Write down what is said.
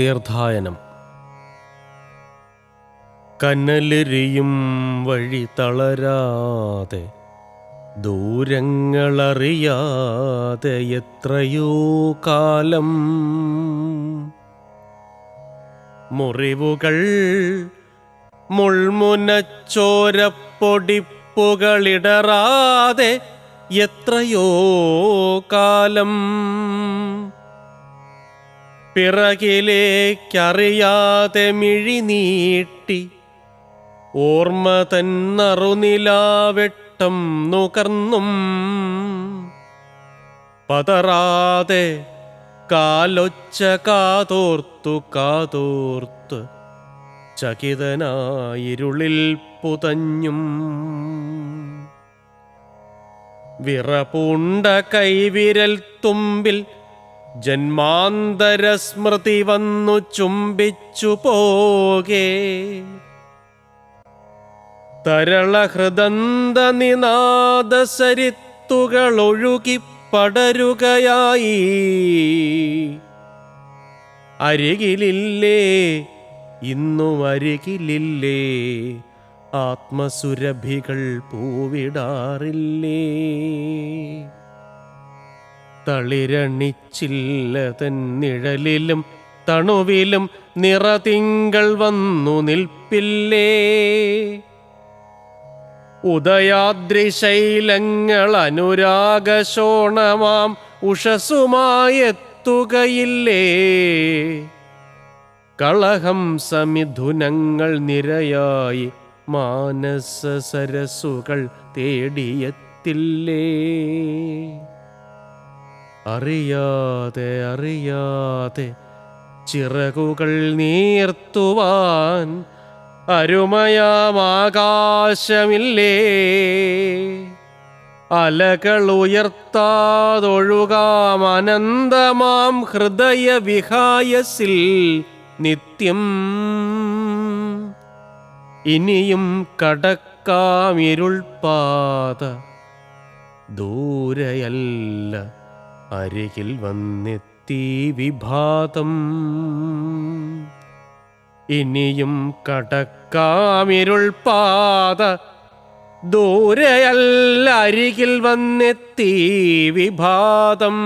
തീർത്ഥായനം. കനലെരിയും വഴി തളരാതെ ദൂരങ്ങളറിയാതെ എത്രയോ കാലം മുറിവുകൾ മുൾമുനച്ചോരപ്പൊടിപ്പുകളിടറാതെ എത്രയോ കാലം പിറകിലേക്കറിയാതെ മിഴി നീട്ടി ഓർമ്മ തന്നറുനിലാവെട്ടം നുകർന്നും പതറാതെ കാലൊച്ച കാതോർത്തു കാതോർത്ത് ചകിതനായിരുളിൽ പുതഞ്ഞും വിറപൂണ്ട കൈവിരൽ തുമ്പിൽ ജന്മാന്തര സ്മൃതി വന്നു ചുംബിച്ചു പോകെ. തരളഹൃദന്ത ഒഴുകി പടരുകയായി അരികിലില്ലേ? ഇന്നും അരികിലില്ലേ ആത്മസുരഭികൾ പൂവിടാറില്ലേ? തളിരണിച്ചില്ല തൻ നിഴലിലും തണുവിലും നിറതിങ്കൾ വന്നു നിൽപ്പില്ലേ? ഉദയാദ്രിശൈലങ്ങൾ അനുരാഗശോണമാം ഉഷസുമായെത്തുകയില്ലേ? കളഹം സമിഥുനങ്ങൾ നിരയായി മാനസ സരസുകൾ തേടിയെത്തില്ലേ? അറിയാതെ അറിയാതെ ചിറകുകൾ നീർത്തുവാൻ അരുമയാമാകാശമില്ലേ? അലകൾ ഉയർത്താതൊഴുകാം അനന്തമാം ഹൃദയ വിഹായസിൽ നിത്യം. ഇനിയും കടക്കാമിരുൾപാത ദൂരയല്ല അരികിൽ വന്നെത്തി വിഭാതം. ഇനിയും കടക്കാമിരുൾ പാത ദൂരയല്ല അരികിൽ വന്നെത്തി വിഭാതം.